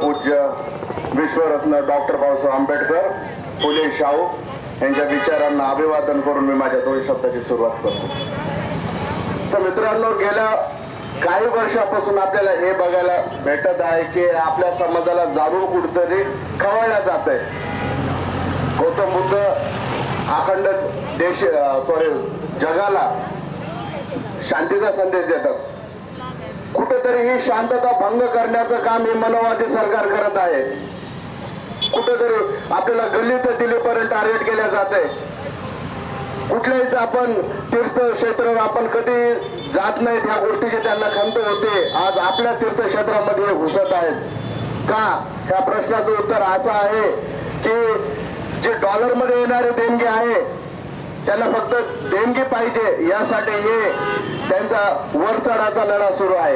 परमपूज्य विश्वरत्न डॉक्टर बाबासाहेब आंबेडकर फुले शाहू यांच्या विचारांना अभिवादन करून मी माझ्या दोन शब्दाची सुरुवात करतो. तर मित्रांनो गेल्या काही वर्षापासून आपल्याला हे बघायला भेटत आहे की आपल्या समाजाला जाणून कुठतरी खवळल्या जात आहे. गौतम बुद्ध अखंड देश सॉरी जगाला शांतीचा संदेश देतात. कुठेतरी ही शांतता भंग करण्याचं काम हे मनोवादी सरकार करत आहे. कुठेतरी आपल्याला गल्ली ते दिल्लीपर्यंत टार्गेट केल्या जाते कुठल्याहीच आपण तीर्थक्षेत्रावर आपण कधी जात नाहीत ह्या गोष्टीची त्यांना खंत होते. आज आपल्या तीर्थक्षेत्रामध्ये घुसत आहेत. का? ह्या प्रश्नाचं उत्तर असं आहे की जे डॉलरमध्ये येणारे देणगी आहे त्यांना फक्त देणगी पाहिजे यासाठी हे त्यांचा वर चढाचा लढा सुरू आहे.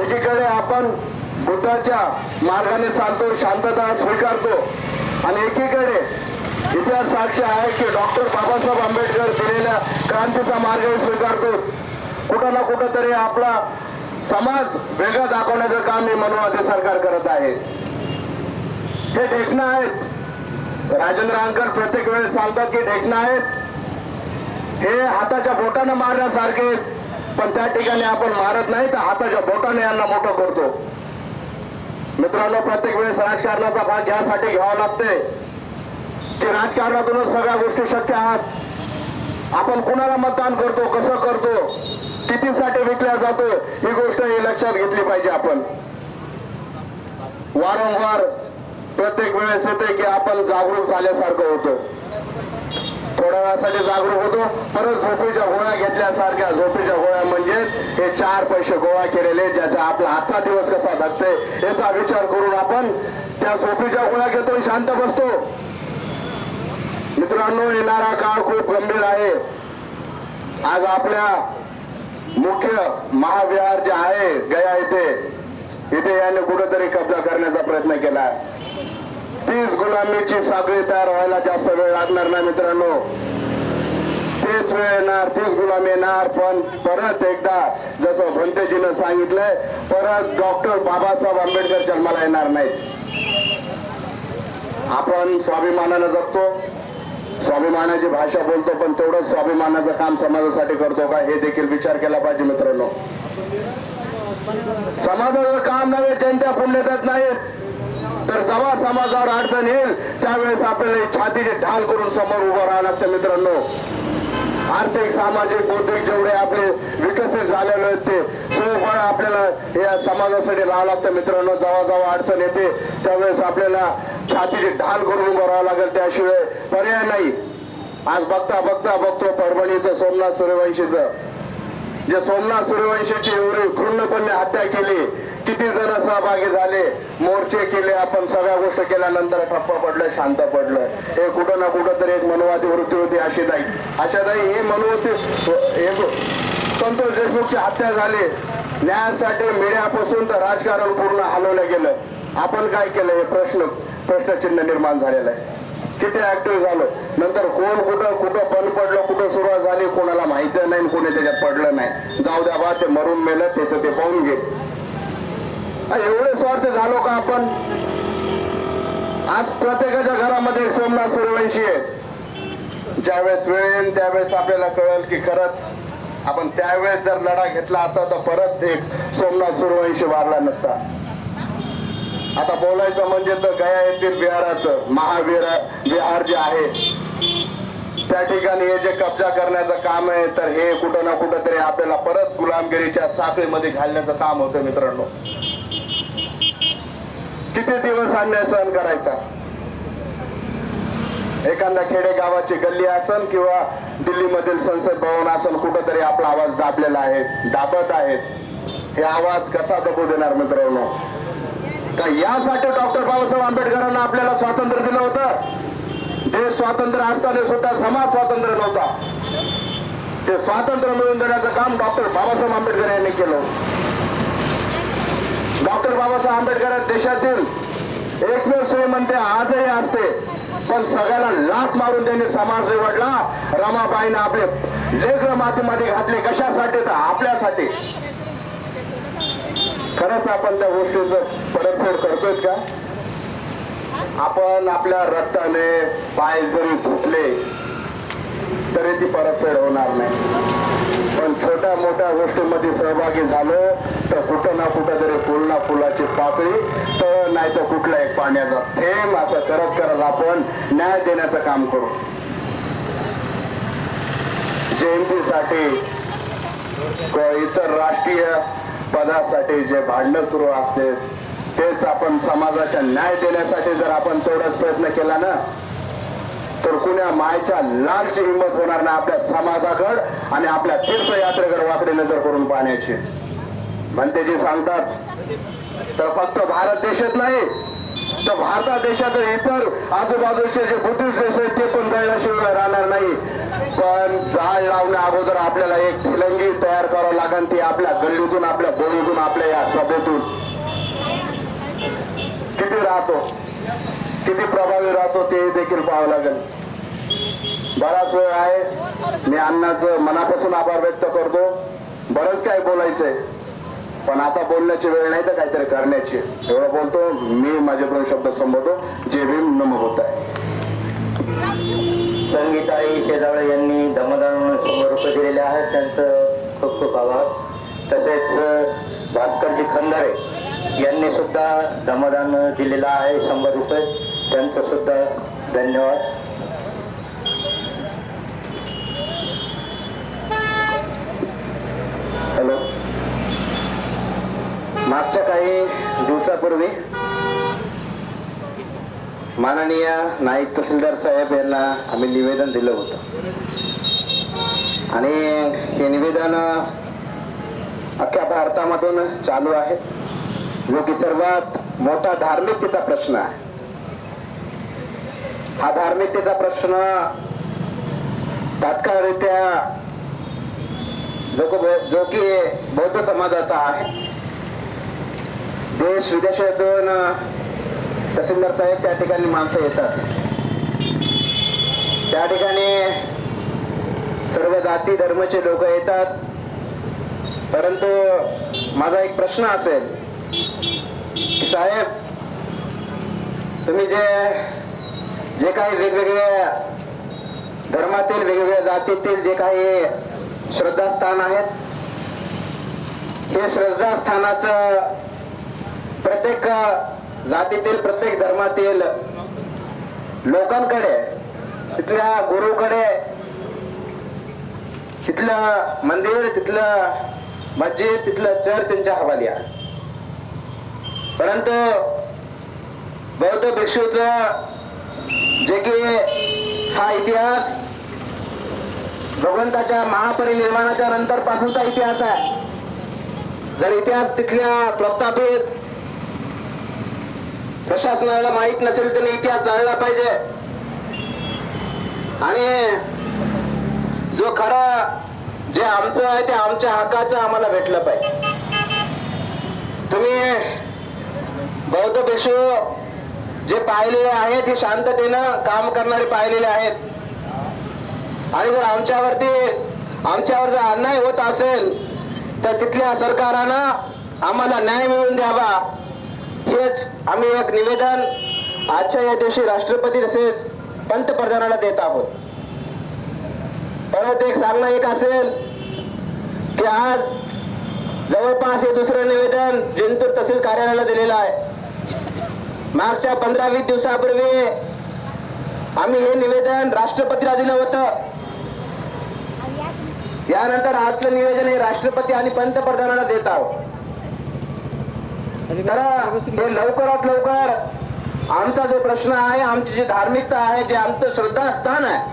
एकीकडे आपण बुद्धाच्या मार्गाने चालतो शांतता स्वीकारतो आणि एकीकडे इतिहास साक्ष आहे की डॉक्टर बाबासाहेब आंबेडकर दिलेल्या क्रांतीचा मार्ग स्वीकारतो. कुठं ना कुठं तरी आपला समाज वेगळा दाखवण्याचं काम हे मनोवादी सरकार करत आहे. हे ढेकणं आहेत. राजेंद्र अंकल प्रत्येक वेळेस सांगतात की ढेकणं आहेत हे हाताच्या बोटानं मारण्यासारखे पण त्या ठिकाणी आपण मारत नाही तर हाताच्या बोटाने यांना मोठं करतो. मित्रांनो प्रत्येक वेळेस राजकारणाचा भाग यासाठी घ्यावा लागते की राजकारणातूनच सगळ्या गोष्टी शक्य आहात. आपण कुणाला मतदान करतो कसं करतो कितीसाठी विकल्या जातो ही गोष्ट ही लक्षात घेतली पाहिजे आपण. वारंवार प्रत्येक वेळेस येते की आपण जागरूक झाल्यासारखं होतो. थोड्या वेळासाठी जागरूक होतो. परत झोपेच्या गोळ्या घेतल्यासारख्या झोपेच्या गोळ्या म्हणजे हे चार पैसे गोळा केलेले ज्याचा आपला आजचा दिवस कसा धकते याचा विचार करून आपण त्या झोपेच्या गोळ्या घेतो शांत बसतो. मित्रांनो येणारा काळ खूप गंभीर आहे. आज आपल्या मुख्य महाविहार जे आहे गया इथे इथे याने कुठेतरी कब्जा करण्याचा प्रयत्न केला आहे. तीच गुलामीची साखळी तयार व्हायला जास्त वेळ लागणार नाही मित्रांनो. तीच वेळ येणार तीच गुलामी येणार पण परत एकदा जसं भंतेजीनं सांगितलंय परत डॉक्टर बाबासाहेब आंबेडकर जन्माला येणार नाहीत. आपण स्वाभिमानानं जगतो. स्वाभिमानाची भाषा बोलतो पण तेवढंच स्वाभिमानाचं काम समाजासाठी करतो का? हे देखील विचार केला पाहिजे मित्रांनो. समाजाचं काम नव्हे जनता पुण्यतात नाहीत. तर जेव्हा समाजावर अडचण येईल त्यावेळेस आपल्याला छातीचे ढाल करून समोर उभं राहावं लागतं मित्रांनो. आर्थिक सामाजिक बौद्धिक जेवढे आपले विकसित झालेले आहेत ते स्वबळ आपल्याला या समाजासाठी राहावं लागतं मित्रांनो. जेव्हा जेव्हा अडचण येते त्यावेळेस आपल्याला छातीचे ढाल करून उभं राहावं लागेल. त्याशिवाय पर्याय नाही. आज बघता बघता बघतो परभणीचं सोमनाथ सूर्यवंशीचं. जे सोमनाथ सूर्यवंशीची एवढी घृणपणे हत्या केली किती जण सहभागी झाले? मोर्चे केले आपण सगळ्या गोष्टी केल्यानंतर ठप्प पडलं शांत पडलं हे कुठं ना कुठं तरी एक मनोवादी वृत्ती होती अशी नाही. अशा मनोवती हे संतोष देशमुखची हत्या झाली. न्यायासाठी मीडियापासून तर राजकारण पूर्ण हलवलं गेलं. आपण काय केलं? हे प्रश्न प्रश्नचिन्ह निर्माण झालेलं आहे. किती ऍक्टिव्ह झालो? नंतर कोण कुठं कुठं बंद पडलं कुठं सुरुवात झाली कोणाला माहिती नाही कोणी त्याच्यात पडलं नाही. जाऊ द्या बा ते मरून मेलं त्याचं ते पाहून घे. एवढे स्वार्थ झालो का आपण? आज प्रत्येकाच्या घरामध्ये एक सोमनाथ सूर्यवंशी आहे ज्यावेळेस वेळ येईल त्यावेळेस आपल्याला कळेल की खरंच आपण त्यावेळेस जर लढा घेतला असता तर परत एक सोमनाथ सूर्यवंशी वारला नसता. आता बोलायचं म्हणजे तर गया येथील बिहाराचं महावीर बिहार जे आहे त्या ठिकाणी हे जे कब्जा करण्याचं काम आहे तर हे कुठं ना कुठं तरी आपल्याला परत गुलामगिरीच्या साखळीमध्ये घालण्याचं काम होतं मित्रांनो. किती दिवस अन्याय सहन करायचा? एखाद्या खेडेगावाची गल्ली असन किंवा दिल्लीमधील संसद भवन असन कुठंतरी आपला आवाज दाबलेला आहे दाबत आहेत. हे आवाज कसा दबू देणार मित्रांनो? का यासाठी डॉक्टर बाबासाहेब आंबेडकरांना आपल्याला स्वातंत्र्य दिलं होतं? देश स्वातंत्र्य असताना सुद्धा समाज स्वातंत्र्य नव्हता. ते स्वातंत्र्य मिळवून देण्याचं काम डॉक्टर बाबासाहेब आंबेडकर यांनी केलं. डॉक्टर बाबासाहेब आंबेडकर देशातील एकमेव श्रीमंत आजही असते. पण सगळ्याला लाट मारून त्यांनी समाज निवडला. रमाबाईने आपले लेकर मातीमध्ये घातले. कशासाठी? तर आपल्यासाठी. खरंच आपण त्या गोष्टीचं परतफेड करतोय का? आपण आपल्या रक्ताने पाय जरी धुतले तरी ती परतफेड होणार नाही. पण छोट्या मोठ्या गोष्टीमध्ये सहभागी झालो तर कुठं ना कुठं तरी फुलना फुलाची पाकळी तर नाही तर कुठला एक पाण्याचा थेंब असं करत करत आपण न्याय देण्याचं काम करू. जयंतीसाठी इतर राष्ट्रीय पदासाठी जे भांडणं सुरू असते तेच आपण समाजाच्या न्याय देण्यासाठी जर आपण तेवढाच प्रयत्न केला ना कुण्या मायच्या लालची हिंमत होणार नाही आपल्या समाजाकड आणि आपल्या तीर्थयात्रेकडे वाकडी नजर करून पाहण्याची. म्हणते जे सांगतात तर फक्त भारत देशात नाही तर भारतात देशात इतर आजूबाजूचे जे बुद्धिस्ट देश आहेत ते पण जळल्याशिवाय राहणार नाही. पण जाळ लावण्या अगोदर आपल्याला एक फिलंगी तयार करावं लागेल ती आपल्या गल्लीतून आपल्या बोलीतून आपल्या या सभेतून. किती राहतो? किती प्रभावी राहतो ते देखील पाहावं लागेल. बराच वेळ आहे. मी अण्णाचं मनापासून आभार व्यक्त करतो. बरंच काय बोलायचंय. पण आता बोलण्याची वेळ नाही तर काहीतरी करण्याची. एवढं बोलतो मी माझ्याकडून शब्द संबोधतो. जे भीम नम होत आहे संगीताई शेजाळे यांनी दमदान शंभर रुपये दिलेले आहेत. त्यांचं खूप खूप आभार. तसेच भास्करजी खंदारे यांनी सुद्धा दमदान दिलेलं आहे शंभर रुपये. त्यांचं सुद्धा धन्यवाद. मागच्या काही दिवसापूर्वी माननीय नाईक तहसीलदार साहेब यांना आम्ही निवेदन दिलं होतं. आणि हे निवेदन अख्ख्या भारतामधून चालू आहे. जो की सर्वात मोठा धार्मिकतेचा प्रश्न आहे. हा धार्मिकतेचा प्रश्न तात्काळरित्या जो जो की बौद्ध समाजाचा आहे. देश विदेशातून तहसीलदार साहेब त्या ठिकाणी माणसं येतात. त्या ठिकाणी सर्व जाती धर्माचे लोक येतात. परंतु माझा एक प्रश्न असेल की साहेब तुम्ही जे जे काही वेगवेगळ्या धर्मातील वेगवेगळ्या जातीतील जे काही श्रद्धास्थान आहेत हे श्रद्धास्थानाचं प्रत्येक जातीतील प्रत्येक धर्मातील लोकांकडे तिथल्या गुरुकडे तिथलं मंदिर तिथलं मस्जिद तिथलं चर्च त्यांच्या हवाली आहे. परंतु बौद्ध भिक्षूच जे की हा इतिहास भगवंताच्या महापरिनिर्वाणाच्या नंतर पासूनचा इतिहास आहे. जर इतिहास तिथल्या प्रस्थापित प्रशासनाला माहीत नसेल तर इतिहास जाणला पाहिजे. आणि जो खरा जे आमचं आहे ते आमच्या हक्काचं आम्हाला भेटलं पाहिजे. तुम्ही बौद्ध भिक्षू जे पाहिलेले आहेत हे शांततेनं काम करणारे पाहिलेले आहेत. आणि जर आमच्यावरती आमच्यावर जर अन्याय होत असेल तर तिथल्या सरकारानं आम्हाला न्याय मिळवून द्यावा. हेच आम्ही एक निवेदन आजच्या या दिवशी राष्ट्रपती तसेच पंतप्रधानाला देत आहोत. परत एक सांगणं एक असेल की आज जवळपास हे दुसरं निवेदन जिंतूर तहसील कार्यालयाला दिलेलं आहे. मागच्या पंधरा वीस दिवसापूर्वी आम्ही हे निवेदन राष्ट्रपतीला दिलं होतं. यानंतर आजचं निवेदन हे राष्ट्रपती आणि पंतप्रधानाला देत आहोत. तर हे लवकरात लवकर आमचा जो प्रश्न आहे आमची जी धार्मिकता आहे जे आमचं श्रद्धास्थान आहे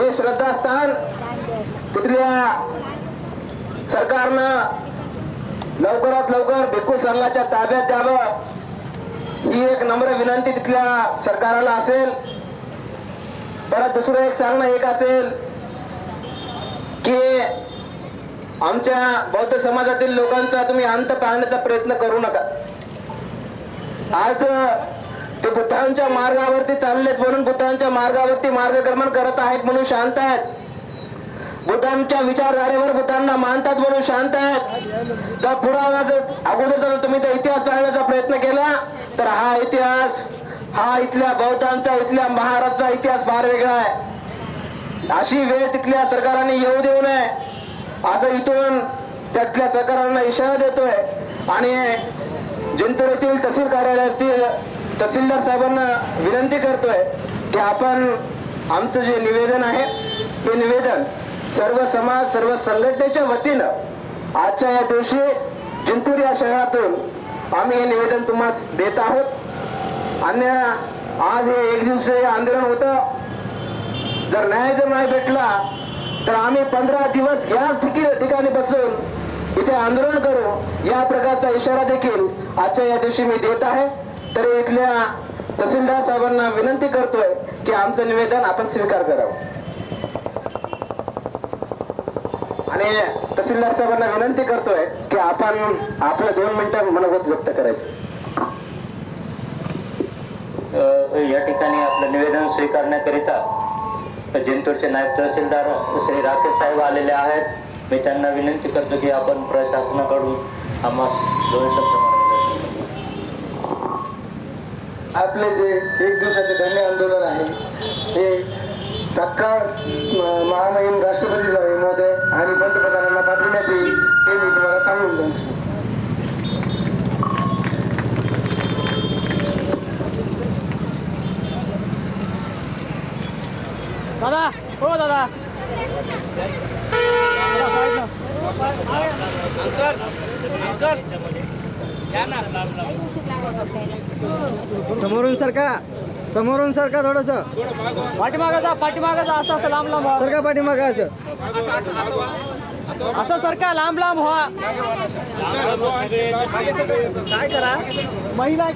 हे श्रद्धास्थान तिथल्या सरकारनं लवकरात लवकर भिक्खू संघाच्या ताब्यात द्यावं? ही एक नम्र विनंती तिथल्या सरकाराला असेल. परत दुसरं एक सांगणं एक असेल की आमच्या बौद्ध समाजातील लोकांचा तुम्ही अंत पाहण्याचा प्रयत्न करू नका. आज ते बुद्धांच्या मार्गावरती चाललेत म्हणून बुद्धांच्या मार्गावरती मार्गक्रमण करत आहेत म्हणून शांत आहेत. बुद्धांच्या विचारधारेवर बुद्धांना मानतात म्हणून शांत आहेत. जर पुरावा जर अगोदर जर तुम्ही जर इतिहास जाणण्याचा प्रयत्न केला तर हा इतिहास हा इथल्या बौद्धांचा इथल्या महाराजचा इतिहास फार वेगळा आहे. अशी वेळ तिथल्या सरकारांनी येऊ देऊ नये. असं इथून त्यातल्या सरकारांना इशारा देतोय. आणि जिंतूर येथील तहसील कार्यालयातील तहसीलदार साहेबांना विनंती करतोय की आपण आमचं जे निवेदन आहे ते निवेदन सर्व समाज सर्व संघटनेच्या वतीनं आजच्या या दिवशी जिंतूर या शहरातून आम्ही हे निवेदन तुम्हाला देत आहोत. अन्य आज हे एक दिवसीय आंदोलन होतं. जर न्याय जर नाही भेटला तर आम्ही पंधरा दिवस याच ठिकाणी बसून इथे आंदोलन करू. या प्रकारचा इशारा देखील आजच्या या दिवशी मी देत आहे. तरी इथल्या तहसीलदार साहेबांना विनंती करतोय की आमचं निवेदन आपण स्वीकार करावं. आणि तहसीलदार साहेबांना विनंती करतोय की आपण आपलं दोन मिनिटं मनोगत व्यक्त करायचं. या ठिकाणी आपलं निवेदन स्वीकारण्याकरिता जिंतूरचे नायब तहसीलदार श्री राकेश साहेब आलेले आहेत. मी त्यांना विनंती करतो की आपण प्रशासनाकडून आम्हा दोन शब्द आपले जे एक दिवसाचे धन्य आंदोलन आहे हे तत्काळ महामहिम राष्ट्रपती जावे महोदय आणि पंतप्रधानांना पाठवण्यात येईल हे मी तुम्हाला सांगून देतो दादा हो दादा. समोरून सरका. समोरून सरका थोडस. पाठीमागाचा पाठीमागाचा असं असं लांब लांब सरका पाठीमाग असं. असं सरका लांब लांब व्हा. काय करा? महिला